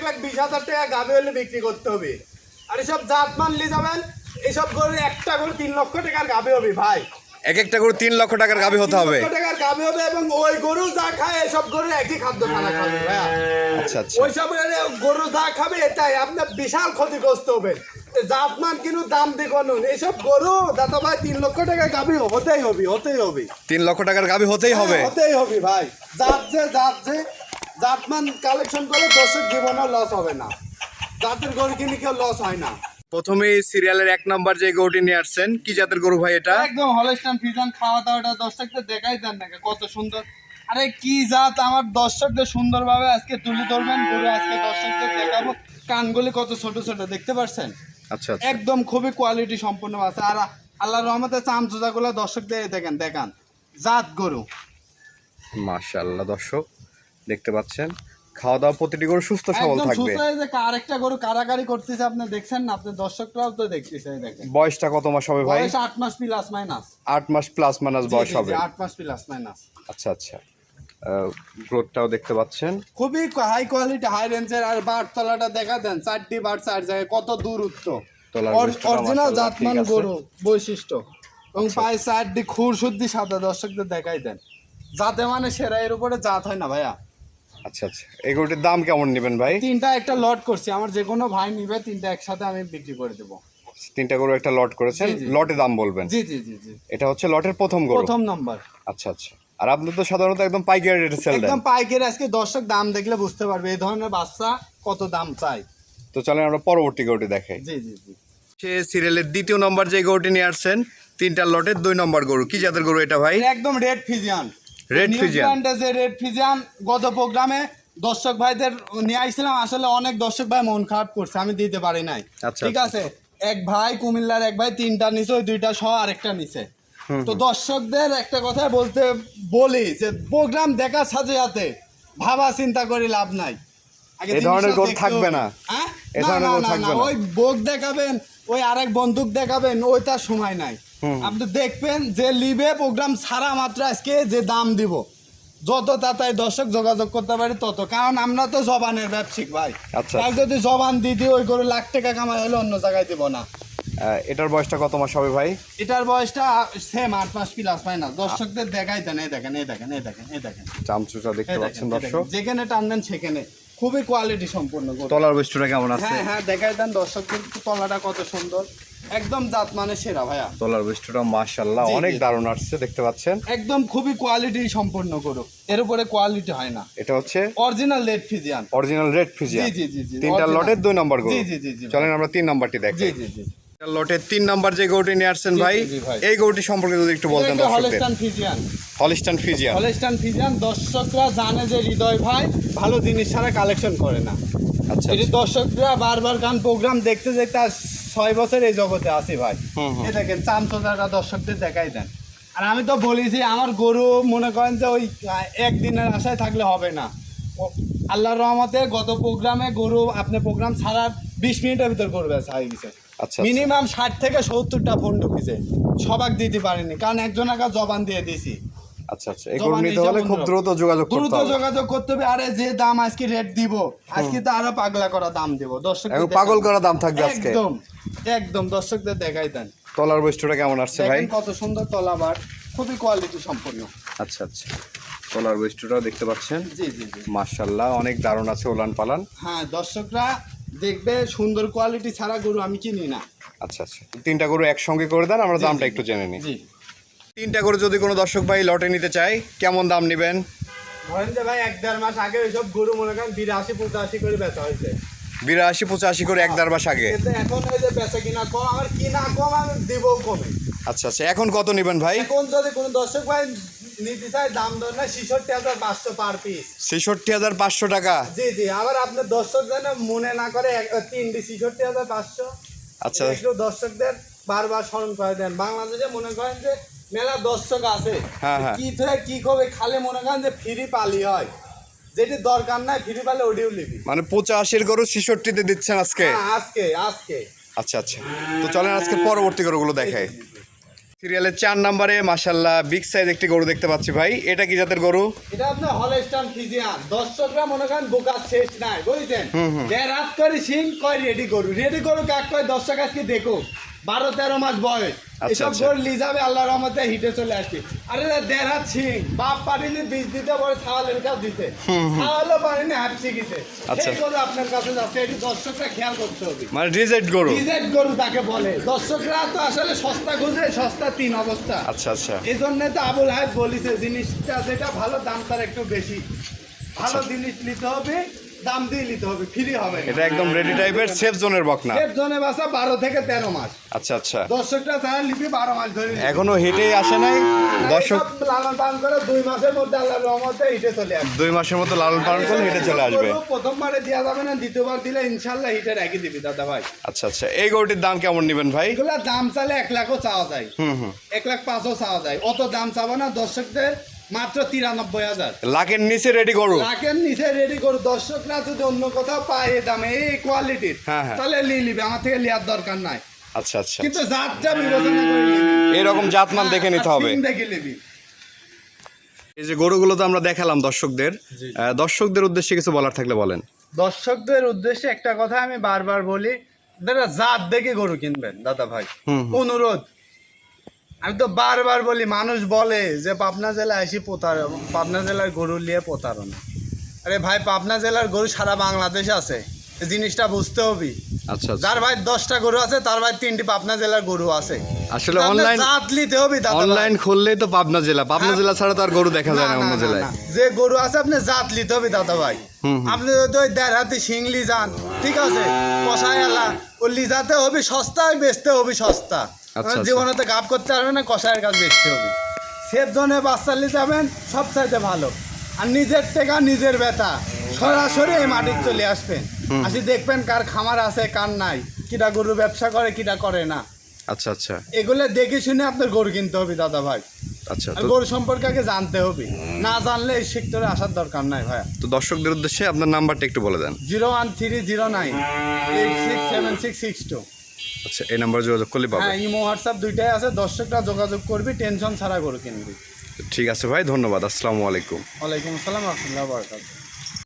এক লাখ বিশ হাজার টাকা গাবে হলে বিক্রি করতে হবে। আর এসব জাত মান নিয়ে যাবেন এসব গরু একটা গরু তিন লক্ষ টাকার গাবে হবে ভাই। এক একটা করে তিন লক্ষ টাকার গাভী হতে হবে। টাকার গাবে হবে এবং ওই গরু যা খায় এসব গরু একই খাদ্য খানা খাবে আচ্ছা আচ্ছা। ওই সব গরু যা খাবে এটাই আপনার বিশাল ক্ষতিগ্রস্ত হবে। জাতমান কিন্তু দাম দেখুন এইসব গরু দাদা ভাই তিন লক্ষ টাকা গাবি হতেই হবে হতেই হবে। তিন লক্ষ টাকার গাভী হতেই হবে। হ্যাঁ, হতেই হবে ভাই। জাত যে জাত যে। জাতমান কালেকশন করে দর্শক জীবনে লস হবে না। জাতের গরু কিনে কেউ লস হয় না। প্রথমেই সিরিয়ালের এক নাম্বার যে গরুটি নিয়ে আসছেন কি জাতের গরু ভাই এটা? একদম হলস্টান ফিজান খাওয়া দাওয়াটা দর্শকদের দেখাই দেন নাকি কত সুন্দর। আরে কি জাত আমার দর্শকদের সুন্দরভাবে আজকে তুলে ধরবেন গরু আজকে দর্শকদের দেখাবো। কানগুলি কত ছোট ছোট দেখতে পাচ্ছেন আচ্ছা আচ্ছা। একদম খুবই কোয়ালিটি সম্পন্ন আছে আর আল্লাহ রহমতে চামচুজাগুলো দর্শকদের দেখেন দেখান। জাত গরু। মাশাআল্লাহ দর্শক। দেখতে পাচ্ছেন। খাওয়া দাওয়া প্রতিটি গরু সুস্থ সবল থাকবে। আরেকটা গরু কারাকারি করতেছে আপনি দেখছেন না? আপনি দর্শকরাও তো দেখতেছে দেখেন। বয়সটা কত মাস হবে ভাই? বয়স আট মাস প্লাস মাইনাস আট মাস প্লাস মাইনাস বয়স হবে। আট মাস প্লাস মাইনাস আচ্ছা আচ্ছা। গ্রোথটাও দেখতে পাচ্ছেন। খুবই হাই কোয়ালিটি হাই রেঞ্জের আর বার তলাটা দেখা দেন চারটি বার চার জায়গায় কত দূরত্ব। অরিজিনাল জাতমান গরু বৈশিষ্ট্য। এবং পায়ে চারটি খুর শুদ্ধি সাদা দর্শকদের দেখাই দেন। জাতে মানে সেরা এর উপরে জাত হয় না ভাইয়া। আচ্ছা আচ্ছা। এই গরুটির দাম কেমন নেবেন ভাই? তিনটা একটা লট করছি। আমার যে কোনো ভাই নিবে তিনটা একসাথে আমি বিক্রি করে দেবো। তিনটা গরু একটা লট করেছেন? জি, জি। লটে দাম বলবেন? জি জি জি জি। এটা হচ্ছে লটের প্রথম গরু? প্রথম নাম্বার আচ্ছা আচ্ছা। আর আপনি তো সাধারণত একদম পাইকারি রেটে সেল দেন। একদম পাইকারি। আজকে দর্শক দাম দেখলে বুঝতে পারবে এই ধরনের বাচ্চা কত দাম চাই। তো চলেন আমরা পরবর্তী গরুটি দেখাই। জি জি জি। সে সিরিয়ালের দ্বিতীয় নম্বর যে গরুটি নিয়ে আসছেন তিনটা লটের দুই নম্বর গরু। কি জাতের গরু এটা ভাই? একদম রেড ফিজিয়ান Red Fijian। যে রেড ফিজিয়ান গত প্রোগ্রামে দর্শক ভাইদের নিয়ে আইছিলাম আসলে অনেক দর্শক ভাই মন খারাপ করছে আমি দিতে পারি নাই আচ্ছা, ঠিক আছে এক ভাই কুমিল্লার এক ভাই তিনটা নিছে ওই দুইটা সহ আরেকটা নিছে তো দর্শকদের একটা কথা বলতে বলি যে প্রোগ্রাম দেখার সাথে সাথে ভাবা চিন্তা করে লাভ নাই আগে এই ধরনের জিনিসটা থাকবে না। হ্যাঁ? এই ধরনের থাকবে না। ওই বোক দেখাবেন ওই আরেক বন্দুক দেখাবেন ওই তার সময় নাই আপনি দেখবেন যে লিবে প্রোগ্রাম ছাড়া মাত্র আজকে যে দাম দিব যত তাড়াতাড়ি দর্শক যোগাযোগ করতে পারি তত। কারণ আমরা তো জবানের ব্যবসায়িক ভাই। আচ্ছা। আর যদি জবান দিই ওই করে লাখ টাকা কামাই হলে অন্য জায়গায় দিব না। এটার বয়সটা কত মাস হবে ভাই? এটার বয়সটা সেম আট মাস প্লাস না দর্শকদের দেখাই দেন এই দেখেন এই দেখেন এই দেখেন এই দেখেন। চামচুচা দেখতে পাচ্ছেন দর্শক। যেখানে টানবেন সেখানে। খুবই কোয়ালিটি সম্পূর্ণ তলার বৈশিষ্ট্যটা কেমন আছে? হ্যাঁ হ্যাঁ দেখাই দেন দর্শক কিন্তু তলাটা কত সুন্দর। একদম জাত মানে সেরা ভাইয়া। তলার বৈশিষ্ট্যটা মাশাল্লাহ অনেক। দারুণ আসছে দেখতে পাচ্ছেন। একদম খুবই কোয়ালিটি সম্পূর্ণ গরু। এর উপরে কোয়ালিটি হয় না। এটা হচ্ছে original red Fijian original red Fijian জি, জি, জি, তিনটা লটের দুই নাম্বার গরু। জি, জি, জি, জি, চলেন আমরা তিন নাম্বারটি দেখি জি জি জি। লটের তিন নম্বর যে গরুটি নিয়ে আসছেন ভাই এই গরুটি সম্পর্কে যদি একটু বলতেন Holstein Friesian. Holstein Friesian Holstein Friesian দর্শকরা জানে যে হৃদয় ভাই ভালো জিনিস ছাড়া কালেকশন করে না। আচ্ছা এটি দর্শকরা বারবার গান প্রোগ্রাম দেখতে দেখতে আজ ছয় বছর এই জগতে আছি ভাই। দেখেন দর্শকদের দেখাই দেন। আর আমি তো বলি যে আমার গরু মনে করেন যে ওই একদিনের আশায় থাকলে হবে না। আল্লাহর রহমতে গত প্রোগ্রামে গরু আপনি প্রোগ্রাম ছাড়ার বিশ মিনিটের ভিতর গরু বেচা হয়ে গেছে। আচ্ছা মিনিমাম ষাট থেকে সত্তরটা ফোন ঢুকেছে সবাক দিতে পারিনি কারণ একজনের কাছে জবান দিয়ে দিয়েছি। আচ্ছা আচ্ছা। এই নিতে হলে খুব দ্রুত যোগাযোগ করতে দ্রুত যোগাযোগ করতে হবে। আরে যে দাম আজকে রেট দিব আজকে তো আরও পাগলা করা দাম দিব। দর্শক পাগল করা দাম থাকবে আজকে। একদম একদম। দর্শকদের দেখাই দেন। তলার বৈশিষ্ট্যটা কেমন আসছে ভাই? কত সুন্দর খুবই কোয়ালিটি সম্পূর্ণ আচ্ছা আচ্ছা। তলার দেখতে পাচ্ছেন। জি জি জি। মাশাল্লাহ অনেক দারুণ আছে ওলান পালান। হ্যাঁ দর্শকরা দেখবে সুন্দর কোয়ালিটি ছাড়া গরু আমি কিনি না। আচ্ছা আচ্ছা। তিনটা গরু একসঙ্গে করে দেন আমরা দামটা একটু জেনে নিই। জি। তিনটা গরু যদি কোনো দর্শক ভাই লটে নিতে চায় কেমন দাম নেবেন? ধরেন যে ভাই এক দেড় মাস আগে ওইসব গরু মনে করেন বিরাশি পঁচাশি করে বেচা হয়েছে। বিরাশি পঁচাশি করে এক দেড় মাস আগে? কিন্তু এখন ওই যে বেচা কিনা কম আমার কিনা কম আমি দেবো কমে। আচ্ছা আচ্ছা। এখন কত নেবেন ভাই? এখন যদি কোনো দর্শক ভাই নিতে চায় দাম না ছেষট্টি হাজার পাঁচশো পার পিস ছেষট্টি হাজার পাঁচশো টাকা? জি জি আবার আপনার দর্শক যেন মনে না করে তিনটি ছেষট্টি হাজার পাঁচশো। আচ্ছা। একটু দর্শকদের বারবার স্মরণ করে দেন। বাংলাদেশে মনে করেন যে মেলা দর্শক আছে। হ্যাঁ, হ্যাঁ। কি থেকে কি করবে খালি মনে করেন যে ফ্রি পালি হয়। যেটি দরকার নাই ফ্রি পালে ওডিও লিবি। মানে পঁচাশির গরু ছেষট্টিতে দিচ্ছেন আজকে? হ্যাঁ, আজকে আজকে। আচ্ছা আচ্ছা। তো চলেন আজকে পরবর্তী গরুগুলো দেখাই। সিরিয়ালের চার নম্বরে মাসাল্লাহ বিগ সাইজ একটি গরু দেখতে পাচ্ছি ভাই। এটা কি জাতের গরু? এটা আপনার হলস্টান ফিজিয়ান। দর্শকরা মনে করেন বোকার শেষ নাই বুঝছেন? রাত করে সিং কয় রেডি গরু? রেডি গরু কাক কয়? দর্শক আজকে দেখো বারো তেরো মাস বয়স। আচ্ছা, এসব আচ্ছা। গরু লিজাবে আল্লাহ রহমতে হিটে চলে আসবে। আরে দেড় হাত সিং বাপ পারিনি বীজ দিতে পরে ছাওয়ালের কাজ দিতে। ছাওয়ালও পারিনি হাত শিখিতে আচ্ছা। সেই গরু আপনার কাছে যাচ্ছে এটি দর্শকরা খেয়াল করতে হবে। মানে রিজেক্ট গরু? ডিজেট গরু তাকে বলে। দর্শকরা তো আসলে সস্তা খুঁজে সস্তা তিন অবস্থা। আচ্ছা আচ্ছা। এই জন্য তো আবুল হায়াত বলিছে জিনিসটা যেটা ভালো দাম তার একটু বেশি। ভালো জিনিস নিতে হবে দাম দিয়ে নিতে হবে ফ্রি হবে এটা একদম রেডি টাইপের সেফ জোনের বকনা। সেফ জোনে বাসা বারো থেকে তেরো মাস। আচ্ছা আচ্ছা। দর্শকটা তারা লিপি বারো মাস ধরে এখনও আসে নাই। দর্শক লালন পালন করে দুই মাসের মধ্যে আল্লাহ রহমতে হিটে চলে আসবে। দুই মাসের লালন পালন করলে হেঁটে চলে আসবে। প্রথমবারে দেওয়া যাবে না দ্বিতীয়বার দিলে ইনশাল্লাহ হিটে রেখে দিবি দাদা ভাই। আচ্ছা আচ্ছা। এই গরুটির দাম কেমন নেবেন ভাই? এগুলা দাম চালে এক লাখও চাওয়া যায়। হুম হুম। এক লাখ পাঁচও চাওয়া যায়। অত দাম চাবো না দর্শকদের মাত্র তিরানব্বই হাজার। লাখের নিচে রেডি গরু লাখের নিচে রেডি করো। দর্শকরা যদি অন্য কোথাও পায় এই দামে এই কোয়ালিটির হ্যাঁ, হ্যাঁ। তাহলে নিয়ে নিবে। আমার থেকে নেওয়ার দরকার নাই। আচ্ছা আচ্ছা। কিন্তু জাতটা বিবেচনা করে এরকম জাতমান দেখে নিতে হবে। দেখে নিবি। এই যে গরুগুলো তো আমরা দেখালাম দর্শকদের। দর্শকদের উদ্দেশ্যে কিছু বলার থাকলে বলেন। দর্শকদের উদ্দেশ্যে একটা কথা আমি বারবার বলি দাদা জাত দেখে গরু কিনবেন দাদা ভাই। অনুরোধ আমি তো বারবার বলি, মানুষ বলে যে পাবনা জেলায় আসি পোতার পাবনা জেলার গরু নিয়ে প্রতারণা। আরে ভাই, পাবনা জেলার গরু সারা বাংলাদেশ আছে। জিনিসটা বুঝতে হবে। আচ্ছা আচ্ছা যার ভাই দশটা গরু আছে তার ভাই তিনটি পাবনা জেলার গরু আছে আসলে অনলাইন জাত নিতে হবে দাদা ভাই। অনলাইন খুললেই তো পাবনা জেলা পাবনা হ্যাঁ। জেলা ছাড়া তো আর গরু দেখা যায় না না, অন্য জেলায় না, না। যে গরু আছে আপনি জাত নিতে হবে দাদা ভাই হুম, হুম। আপনি যদি ওই দেড় হাতে শিংলি যান ঠিক আছে এলা হবে সস্তা বেচতে হবে সস্তা আচ্ছা। জীবনেতে গাপ করতে পারবে না কষাইয়ের কাজ বেচতে হবে সেফ জোনে বাচ্চা নিতে যাবেন সব চাইতে ভালো আর নিজের টেকা নিজের ব্যথা। সরাসরি এই মাটির চলে আসবেন আসি দেখবেন কার খামার আছে কার নাই। কিটা গরু ব্যবসা করে কিটা করে না। আচ্ছা আচ্ছা। এগুলো দেখে শুনে আপনার গরু কিনতে হবে দাদা ভাই আচ্ছা আর গরু সম্পর্কে আগে জানতে হবে। না জানলে এই সেক্টরে আসার দরকার নাই ভাইয়া। তো দর্শকদের উদ্দেশ্যে আপনার নাম্বারটা একটু বলে দেন। Zero one three zero nine eight six seven six six two. আচ্ছা এই নাম্বারে যোগাযোগ করলে পাবে। হ্যাঁ ইমো হোয়াটসঅ্যাপ দুইটাই আছে। দর্শকরা যোগাযোগ করবি টেনশন ছাড়া গরু কিনবি। ঠিক আছে ভাই ধন্যবাদ আসসালামু আলাইকুম। ওয়ালাইকুম আসসালাম রহমতুল্লাহ